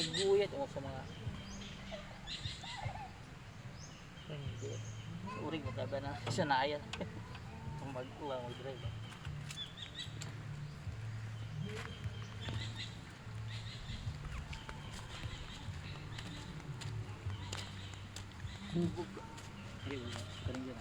buyat o sa mga hindi uri mo tabi na sanayan kung mag-uwa mag-drive. Ay, wala. Karing dyan.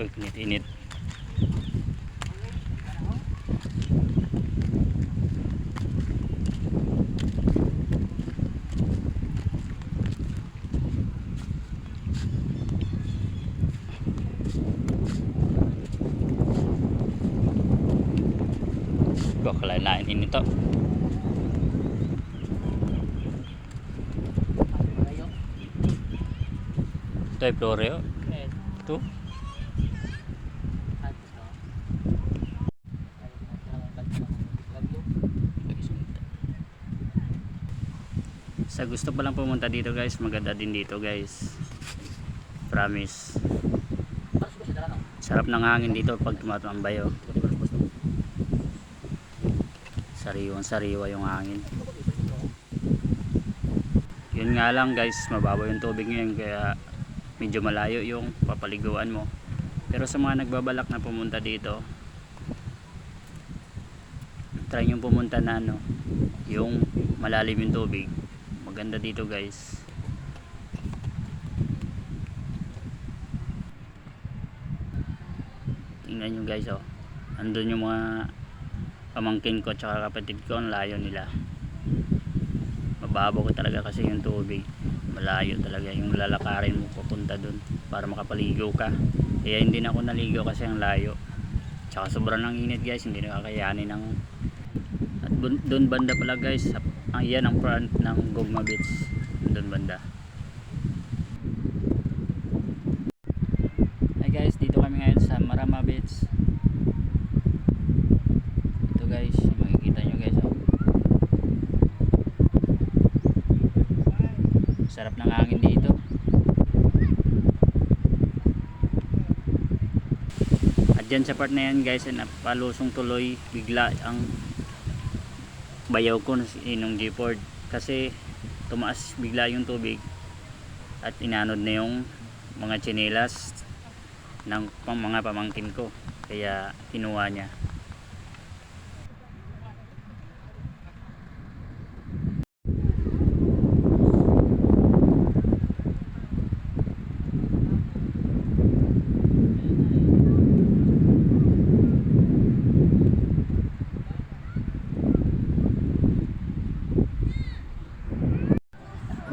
Uy, init-init. Kok kalain ini to. Malayo. Ito ay Floreo. Ito. at ito. Ay, ang bagyo. Bagyo. Sa gusto pa lang pumunta dito guys, maganda din dito guys. Promise. Sarap ng hangin dito pag tumatambay oh. Sariwang sariwa yung hangin. Yun nga lang guys, mababaw yung tubig ngayon kaya medyo malayo yung papaliguan mo. Pero sa mga nagbabalak na pumunta dito, try nyo pumunta na ano, yung malalim yung tubig. Maganda dito guys. Tingnan nyo guys oh. Andun yung mga pamangkin ko tsaka kapatid ko ang layo nila. Mababaw ko talaga kasi yung tubig. Malayo talaga yung lalakarin mo papunta dun para makapaligo ka. Kaya hindi na ako naligo kasi ang layo. Tsaka sobrang ng init guys, hindi nakakayanin ng at doon banda pala guys, sa- ang yan ang front ng Gogma Beach. Doon banda. Hi guys, dito kami ngayon sa Marama Beach. Ito guys, makikita nyo guys. Oh. Sarap ng hangin dito. At dyan sa part na yan guys, ay napalusong tuloy bigla ang bayaw ko na Inong Gford kasi tumaas bigla yung tubig at inanod na yung mga tsinelas ng mga pamangkin ko. Kaya kinuha niya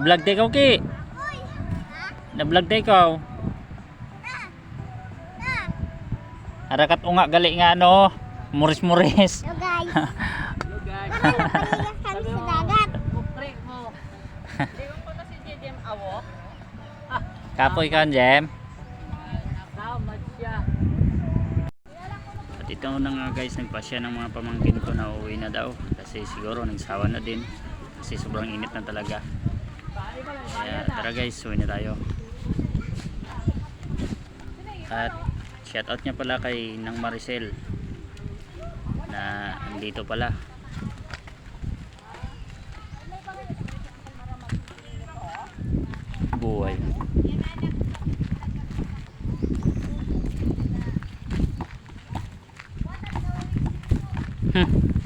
vlog tayo ikaw ki na vlog tayo ikaw harakat unga gali nga ano muris muris Hello guys. Hello guys. Paligas kami sa dagat. Kupre mo. Di mo pa kasi Jejem awo. kapoy ka Jem Tama siya. at ito na nga guys nagpasya ng mga pamangkin ko na uuwi na daw kasi siguro nagsawa na din kasi sobrang init na talaga Ayan, tara guys, uwi na tayo. At shoutout niya pala kay Nang Maricel na andito pala. Buhay. Hmm.